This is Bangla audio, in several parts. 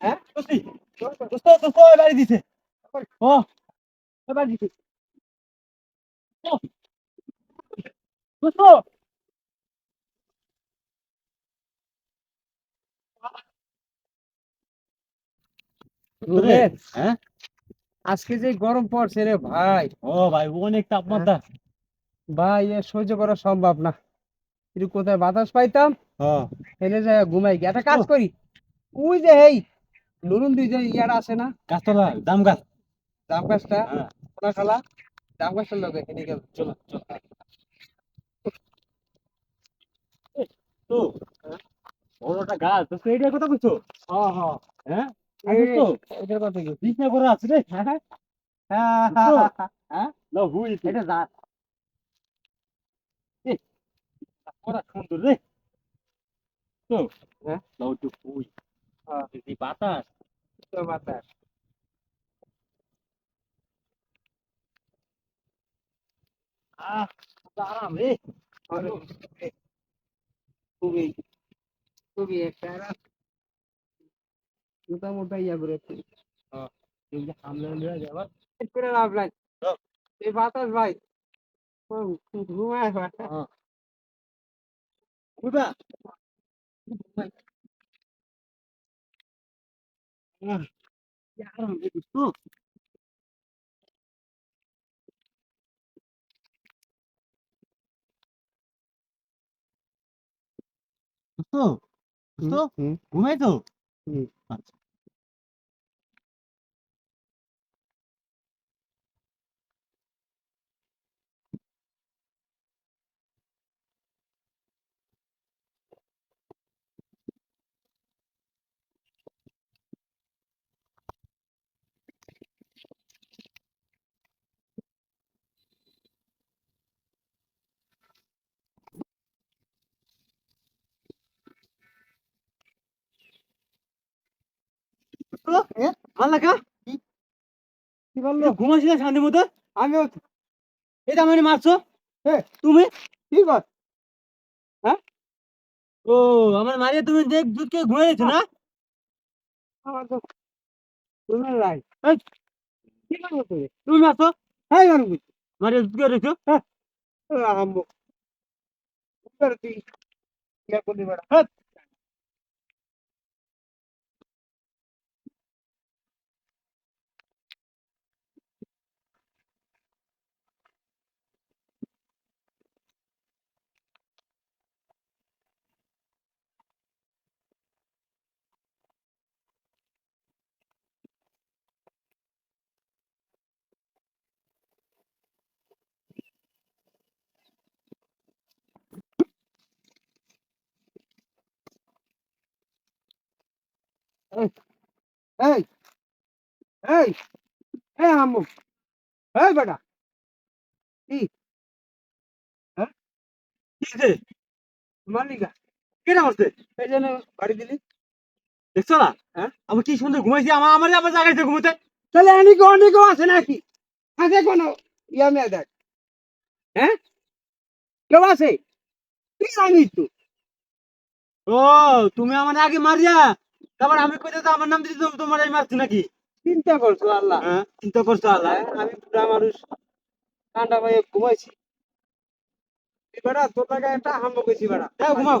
হ্যাঁ? দিছে। ও দিছে। হ্যাঁ? আজকে যে গরম পড়ছে রে ভাই। ও ভাই অনেক তাপমাত্রা। ভাই এ সহ্য করা সম্ভব না। কোথায় বাতাস পাইতাম হ্যাঁ এনে যায় ঘুমাই গিয়ে। একটা কাজ করি ওই যে এই নুরুন দুই যে ইয়ার আছে না? গাছতলা দাম গাছ। জাম গাছটা হ্যাঁ। কোনা খালা জাম গাছটার লগে এনে গেল। চলো চলো। তো বড়টা গাছ তো এইটার কথা বলছো? হ্যাঁ হ্যাঁ। হ্যাঁ? এটার কথা কি? বিছনা করে আছে রে। হ্যাঁ হ্যাঁ। হ্যাঁ। না হুই এটা যা। করা সুন্দর রে। তো হ্যাঁ? লাউ তো হুই হ্যাঁ। এই বাতাস বাতাস। আহ আরাম রে খুবই। খুবই একটা মোটা মোটা ইয়া করে এই হামলা হয়ে করে লাভ নাই। এই বাতাস ভাই। ঘুমায় কোথা Ah, yarın bir su. Su. Su. Hı, hı. Bu muydu? Hı. কি? বলল ঘুমাইছিলে শান্তি মতো? আমিও এটা মানে মারছো? তুমি? কি কর? ও আমার মারিয়ে তুমি দেখ দুধ কে ঘুমাই গেছো না? আমার তো শুনে লাই কি করব তুমি তুমি মারছো? হ্যাঁ মারিয়ে দুধ কে রেখো আম্মু। এই এই এই আম্মু এই বেটা কিছে মালিকা কেটা মারছে এই জন্য বাড়ি দিলি দেখছ না হ্যাঁ? আমি কি সুন্দর ঘুমাইছি আমার আমার আবার জাগাইছে ঘুমোতে তাহলে অনেক অনেকও আছে নাকি আছে কোনো ইয়া মেয়ে দেখ হ্যাঁ কেউ আছে তুই জানিস তো ও তুমি আমার আগে মারিয়া তারপর আমি কইতে তো আমার নাম দিতে তোমার এই মারছি নাকি? চিন্তা করছ আল্লাহ। হ্যাঁ চিন্তা করছ আল্লাহ হ্যাঁ, আমি বুড়া মানুষ ঠান্ডা ভাই ঘুমাইছি। বেড়া তোর টাকা একটা হাম্ব গেছি বেড়া। যাও ঘুমাও।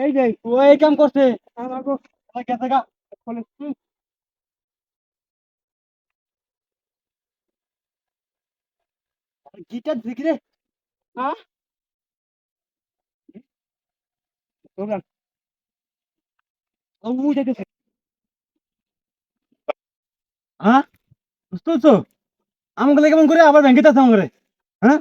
এই যে ও এই কাম করছে। গেছে গা গিটার হ্যাঁ দোকান ও যাইতেছে হ্যাঁ? বুঝতে পারছ? আমাকে কেমন করে আবার ব্যাংকে আছে আমাকে হ্যাঁ?